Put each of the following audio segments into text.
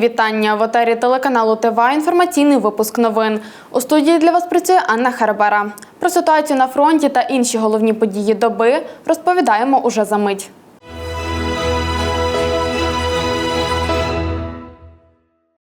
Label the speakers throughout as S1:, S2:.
S1: Вітання в етері телеканалу ТВА. Інформаційний випуск новин. У студії для вас працює Анна Харбара. Про ситуацію на фронті та інші головні події доби розповідаємо уже за мить.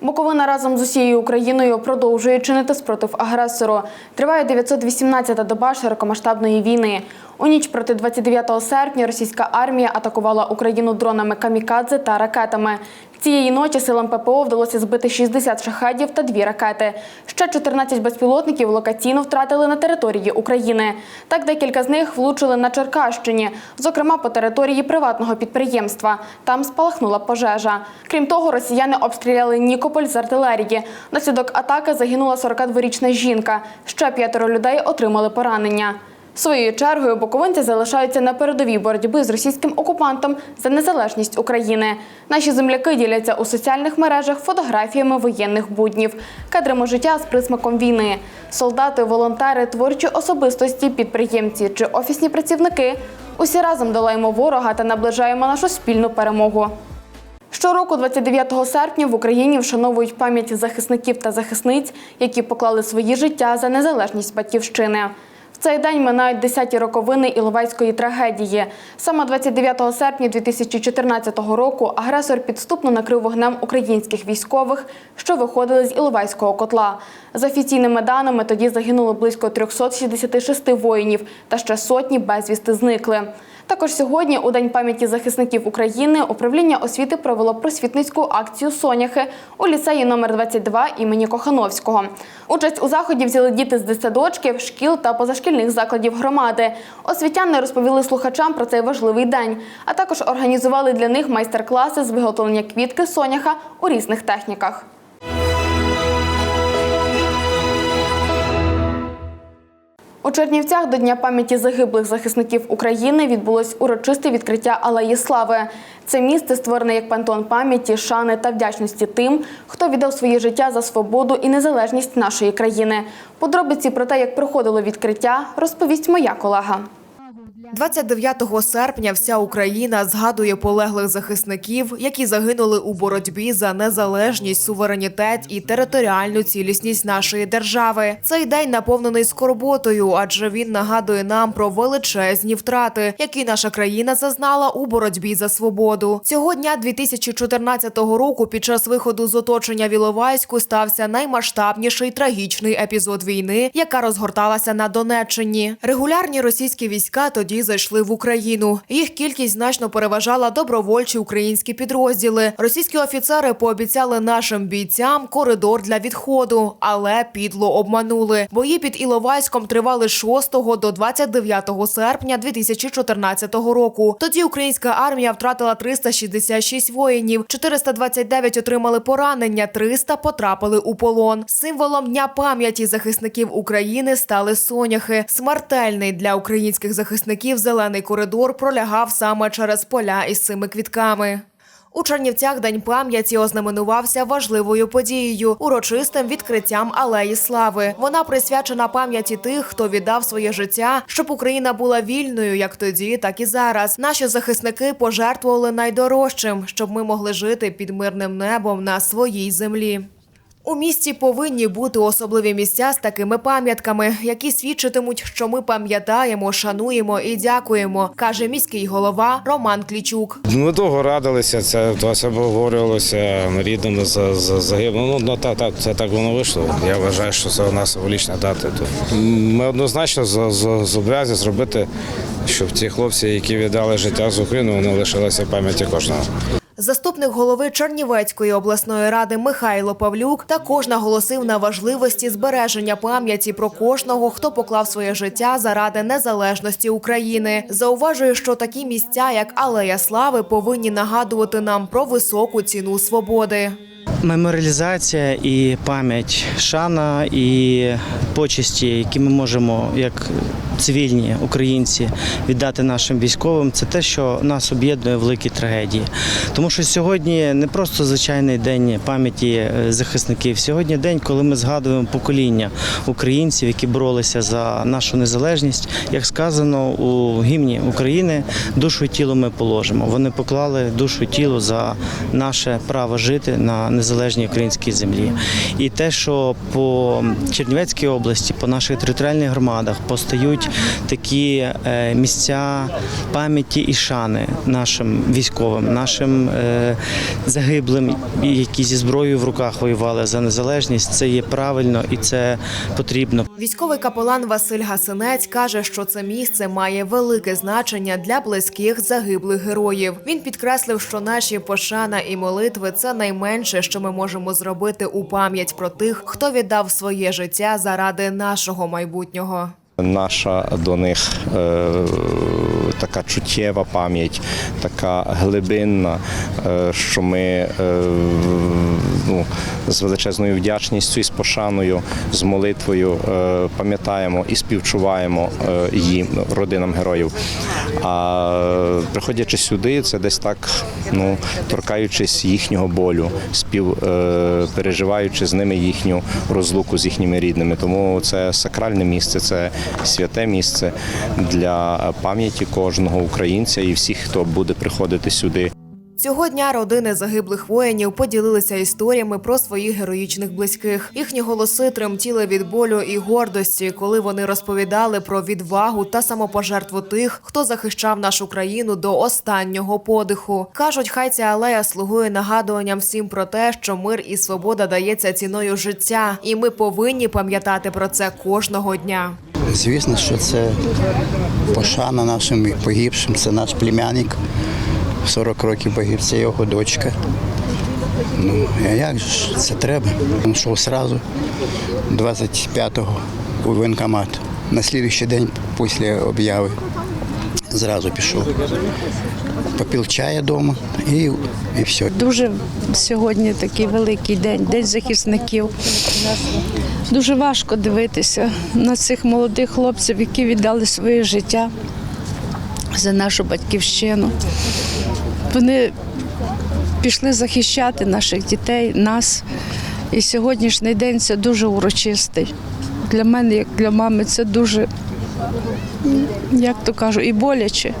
S1: Буковина разом з усією Україною продовжує чинити спротив агресору. Триває 918-та доба широкомасштабної війни. У ніч проти 29 серпня російська армія атакувала Україну дронами камікадзе та ракетами. Цієї ночі силам ППО вдалося збити 60 шахедів та дві ракети. Ще 14 безпілотників локаційно втратили на території України. Так декілька з них влучили на Черкащині, зокрема по території приватного підприємства. Там спалахнула пожежа. Крім того, росіяни обстріляли Нікополь з артилерії. Наслідок атаки загинула 42-річна жінка. Ще п'ятеро людей отримали поранення. Своєю чергою буковинці залишаються на передовій боротьби з російським окупантом за незалежність України. Наші земляки діляться у соціальних мережах фотографіями воєнних буднів, кадрами життя з присмаком війни. Солдати, волонтери, творчі особистості, підприємці чи офісні працівники усі разом долаємо ворога та наближаємо нашу спільну перемогу. Щороку, 29 серпня, в Україні вшановують пам'ять захисників та захисниць, які поклали свої життя за незалежність батьківщини. Цей день минають 10-ті роковини Іловайської трагедії. Саме 29 серпня 2014 року агресор підступно накрив вогнем українських військових, що виходили з Іловайського котла. За офіційними даними, тоді загинуло близько 366 воїнів та ще сотні безвісти зникли. Також сьогодні, у День пам'яті захисників України, управління освіти провело просвітницьку акцію Соняхи у ліцеї номер 22 імені Кохановського. Участь у заході взяли діти з дитсадочків, шкіл та позашкільних закладів громади. Освітяни розповіли слухачам про цей важливий день, а також організували для них майстер-класи з виготовлення квітки Соняха у різних техніках. У Чернівцях до Дня пам'яті загиблих захисників України відбулось урочисте відкриття Алеї Слави. Це місце створене як пантон пам'яті, шани та вдячності тим, хто віддав своє життя за свободу і незалежність нашої країни. Подробиці про те, як проходило відкриття, розповість моя колега.
S2: 29 серпня вся Україна згадує полеглих захисників, які загинули у боротьбі за незалежність, суверенітет і територіальну цілісність нашої держави. Цей день наповнений скорботою, адже він нагадує нам про величезні втрати, які наша країна зазнала у боротьбі за свободу. Цього дня 2014 року, під час виходу з оточення в Іловайську, стався наймасштабніший трагічний епізод війни, яка розгорталася на Донеччині. Регулярні російські війська тоді зайшли в Україну. Їх кількість значно переважала добровольчі українські підрозділи. Російські офіцери пообіцяли нашим бійцям коридор для відходу, але підло обманули. Бої під Іловайськом тривали з 6 до 29 серпня 2014 року. Тоді українська армія втратила 366 воїнів, 429 отримали поранення, 300 потрапили у полон. Символом дня пам'яті захисників України стали соняхи. Смертельний для українських захисників зелений коридор пролягав саме через поля із цими квітками. У Чернівцях День пам'яті ознаменувався важливою подією урочистим відкриттям алеї слави. Вона присвячена пам'яті тих, хто віддав своє життя, щоб Україна була вільною як тоді, так і зараз. Наші захисники пожертвували найдорожчим, щоб ми могли жити під мирним небом на своїй землі. У місті повинні бути особливі місця з такими пам'ятками, які свідчитимуть, що ми пам'ятаємо, шануємо і дякуємо, каже міський голова Роман Клічук.
S3: Ми довго радилися, це обговорювалося рідними за, за загиблим. Ну, ну та, та, це так воно вийшло. Я вважаю, що це у нас символічна дата. Ми однозначно зобов'язані зробити, щоб ті хлопці, які віддали життя з України, вони лишилися в пам'яті кожного.
S2: Заступник голови Чернівецької обласної ради Михайло Павлюк також наголосив на важливості збереження пам'яті про кожного, хто поклав своє життя заради незалежності України. Зауважує, що такі місця, як Алея Слави, повинні нагадувати нам про високу ціну свободи.
S4: Меморіалізація і пам'ять, шана і почесті, які ми можемо як цивільні українці віддати нашим військовим, це те, що нас об'єднує в великій трагедії. Тому що сьогодні не просто звичайний день пам'яті е, захисників. Сьогодні день, коли ми згадуємо покоління українців, які боролися за нашу незалежність. Як сказано у гімні України, душу і тіло ми положимо. Вони поклали душу і тіло за наше право жити на незалежній українській землі. І те, що по Чернівецькій області, по наших територіальних громадах постають такі е, місця пам'яті і шани нашим військовим, нашим е, загиблим, які зі зброєю в руках воювали за незалежність, це є правильно і це потрібно.
S2: Військовий капелан Василь Гасинець каже, що це місце має велике значення для близьких загиблих героїв. Він підкреслив, що наші пошана і молитви це найменше, що ми можемо зробити у пам'ять про тих, хто віддав своє життя заради нашого майбутнього.
S5: Наша до них е, така чуттєва пам'ять, така глибинна, е, що ми е, ну, з величезною вдячністю і з пошаною, з молитвою е, пам'ятаємо і співчуваємо е, їм, родинам героїв. А приходячи сюди, це десь так, ну, торкаючись їхнього болю, спів, е, переживаючи з ними їхню розлуку з їхніми рідними. Тому це сакральне місце, це святе місце для пам'яті кожного українця і всіх, хто буде приходити сюди.
S2: Цього дня родини загиблих воїнів поділилися історіями про своїх героїчних близьких. Їхні голоси тремтіли від болю і гордості, коли вони розповідали про відвагу та самопожертву тих, хто захищав нашу країну до останнього подиху. кажуть, хай ця алея слугує нагадуванням всім про те, що мир і свобода дається ціною життя, і ми повинні пам'ятати про це кожного дня.
S6: Звісно, що це пошана нашим погибшим, це наш племянник. 40 років погиб, це його дочка. Ну, а як ж, це треба? Він йшов одразу 25-го у воєнкомат. На слідуючий день після обяви зразу пішов. Попив чаю вдома і, і все.
S7: Дуже сьогодні такий великий день, день захисників. Дуже важко дивитися на цих молодих хлопців, які віддали своє життя за нашу батьківщину. Вони пішли захищати наших дітей, нас. І сьогоднішній день це дуже урочистий. Для мене, як для мами, це дуже, як то кажу, і боляче.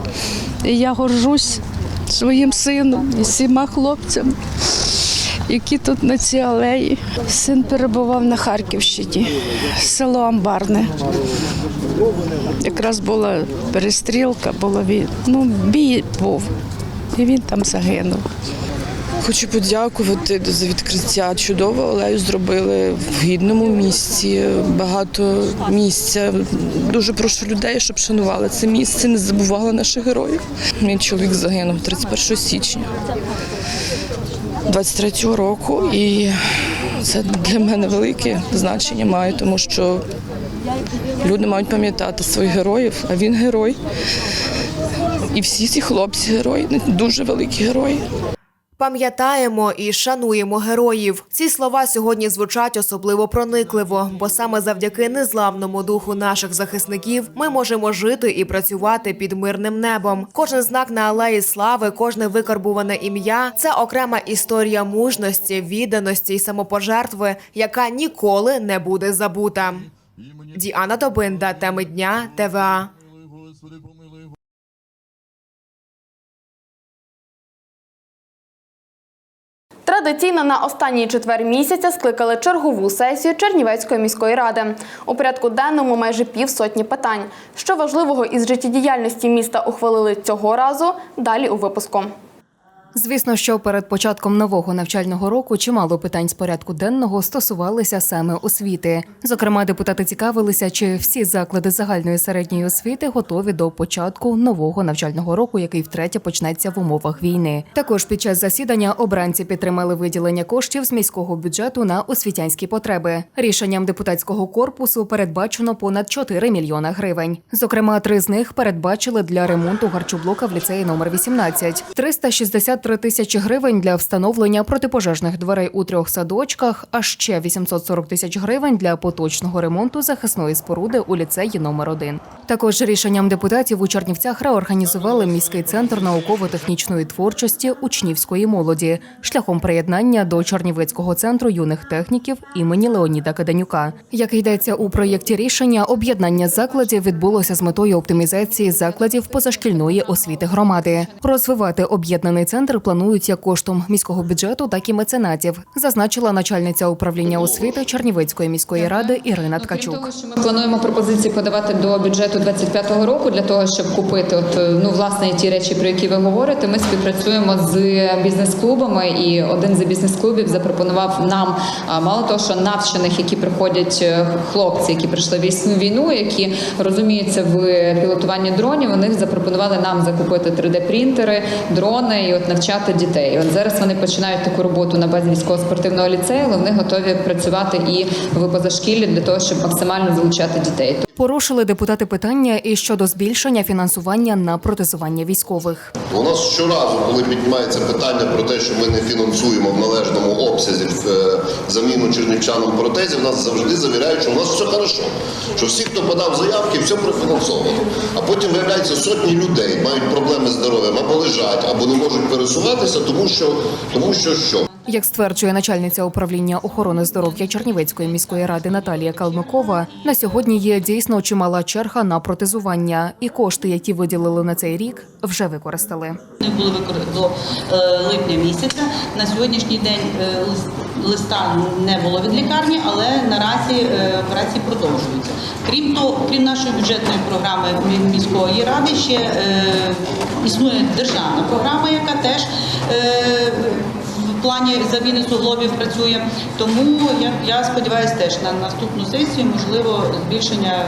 S7: І я горжусь своїм сином і всіма хлопцями, які тут на цій алеї. Син перебував на Харківщині, село Амбарне. Якраз була перестрілка, була вій- ну, бій був. І він там загинув.
S8: Хочу подякувати за відкриття. Чудово алею зробили в гідному місці, багато місця. Дуже прошу людей, щоб шанували це місце, не забували наших героїв. Мій чоловік загинув 31 січня 23-го року, і це для мене велике значення має, тому що люди мають пам'ятати своїх героїв, а він герой. І всі ці хлопці герої, дуже великі герої.
S2: Пам'ятаємо і шануємо героїв. Ці слова сьогодні звучать особливо проникливо, бо саме завдяки незламному духу наших захисників ми можемо жити і працювати під мирним небом. Кожен знак на алеї слави, кожне викарбуване ім'я це окрема історія мужності, відданості і самопожертви, яка ніколи не буде забута. Діана Добинда, теми дня ТВА.
S1: Традиційно на останній четвер місяця скликали чергову сесію Чернівецької міської ради. У порядку денному майже півсотні питань. Що важливого із життєдіяльності міста ухвалили цього разу? Далі у випуску.
S9: Звісно, що перед початком нового навчального року чимало питань з порядку денного стосувалися саме освіти. Зокрема, депутати цікавилися, чи всі заклади загальної середньої освіти готові до початку нового навчального року, який втретє почнеться в умовах війни. Також під час засідання обранці підтримали виділення коштів з міського бюджету на освітянські потреби. Рішенням депутатського корпусу передбачено понад 4 мільйона гривень. Зокрема, три з них передбачили для ремонту харчоблока в ліцеї номер 18. 360 53 тисячі гривень для встановлення протипожежних дверей у трьох садочках, а ще 840 тисяч гривень для поточного ремонту захисної споруди у ліцеї номер 1 Також рішенням депутатів у Чернівцях реорганізували міський центр науково-технічної творчості учнівської молоді шляхом приєднання до Чернівецького центру юних техніків імені Леоніда Каденюка. Як йдеться у проєкті рішення, об'єднання закладів відбулося з метою оптимізації закладів позашкільної освіти громади. Розвивати об'єднаний центр планують як коштом міського бюджету, так і меценатів, зазначила начальниця управління освіти Чернівецької міської ради Ірина Ткачук.
S10: Ми плануємо пропозиції подавати до бюджету 25-го року для того, щоб купити от ну власне ті речі, про які ви говорите. Ми співпрацюємо з бізнес-клубами, і один з бізнес-клубів запропонував нам мало того, що навчених, які приходять е, хлопці, які прийшли війну, які розуміються в пілотуванні дронів. Них запропонували нам закупити 3D-принтери, дрони і от навчати дітей. От зараз вони починають таку роботу на базі військово-спортивного ліцею, але вони готові працювати і в позашкіллі для того, щоб максимально залучати дітей.
S9: Порушили депутати питання і щодо збільшення фінансування на протезування військових.
S11: У нас щоразу, коли піднімається питання про те, що ми не фінансуємо в належному обсязі е, заміну чернівчанам протезів, нас завжди завіряють, що у нас все хорошо. Що всі, хто подав заявки, все профінансовано. А потім виявляється, сотні людей мають проблеми з здоров'ям або лежать, або не можуть пересуватися, тому що тому що що.
S9: Як стверджує начальниця управління охорони здоров'я Чернівецької міської ради Наталія Калмикова, на сьогодні є дійсно чимала черга на протезування, і кошти, які виділили на цей рік, вже використали.
S12: Вони були до е, липня місяця. На сьогоднішній день е, листа не було від лікарні, але наразі е, операції продовжуються. Крім того, крім нашої бюджетної програми мі- міської ради, ще існує державна програма, яка теж плані заміни суглобів працює. Тому я, я сподіваюся теж на наступну сесію можливо збільшення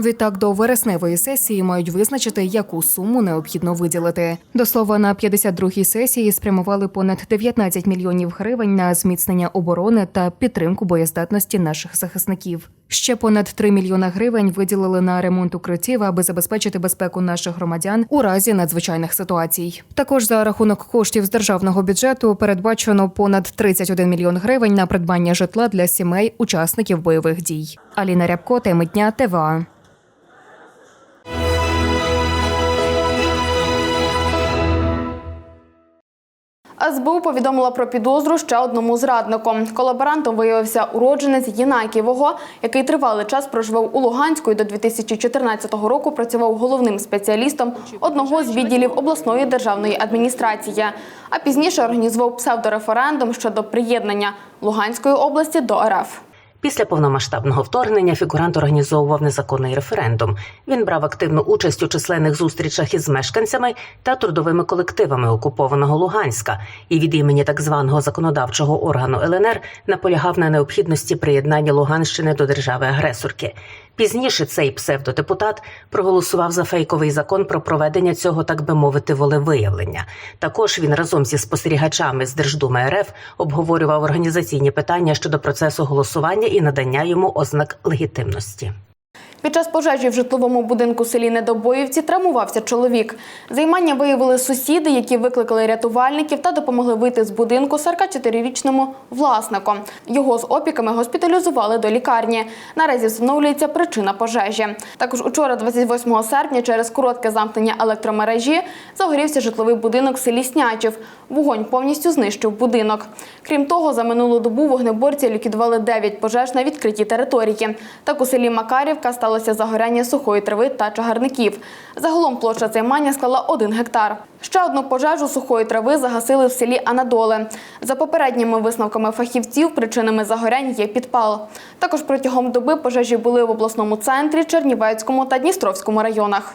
S9: Відтак до вересневої сесії мають визначити, яку суму необхідно виділити. До слова, на 52-й сесії спрямували понад 19 мільйонів гривень на зміцнення оборони та підтримку боєздатності наших захисників. Ще понад 3 мільйона гривень виділили на ремонт укриттів, аби забезпечити безпеку наших громадян у разі надзвичайних ситуацій. Також за рахунок коштів з державного бюджету передбачено понад 31 мільйон гривень на придбання житла для сімей учасників бойових дій. Аліна Рябко, теми дня, ТВА.
S1: СБУ повідомила про підозру ще одному зраднику. Колаборантом виявився уродженець Єнаківого, який тривалий час проживав у Луганську і до 2014 року працював головним спеціалістом одного з відділів обласної державної адміністрації. А пізніше організував псевдореферендум щодо приєднання Луганської області до РФ.
S13: Після повномасштабного вторгнення фігурант організовував незаконний референдум. Він брав активну участь у численних зустрічах із мешканцями та трудовими колективами окупованого Луганська і від імені так званого законодавчого органу ЛНР наполягав на необхідності приєднання Луганщини до держави-агресорки. Пізніше цей псевдодепутат проголосував за фейковий закон про проведення цього, так би мовити, волевиявлення. Також він разом зі спостерігачами з Держдуми РФ обговорював організаційні питання щодо процесу голосування і надання йому ознак легітимності.
S1: Під час пожежі в житловому будинку селі Недобоївці травмувався чоловік. Займання виявили сусіди, які викликали рятувальників та допомогли вийти з будинку 44-річному власнику. Його з опіками госпіталізували до лікарні. Наразі встановлюється причина пожежі. Також учора, 28 серпня, через коротке замкнення електромережі загорівся житловий будинок в селі Снячів. Вогонь повністю знищив будинок. Крім того, за минулу добу вогнеборці ліквідували 9 пожеж на відкритій території. Так у селі Макарівка сталося загоряння сухої трави та чагарників. Загалом площа займання склала 1 гектар. Ще одну пожежу сухої трави загасили в селі Анадоли. За попередніми висновками фахівців, причинами загорянь є підпал. Також протягом доби пожежі були в обласному центрі, Чернівецькому та Дністровському районах.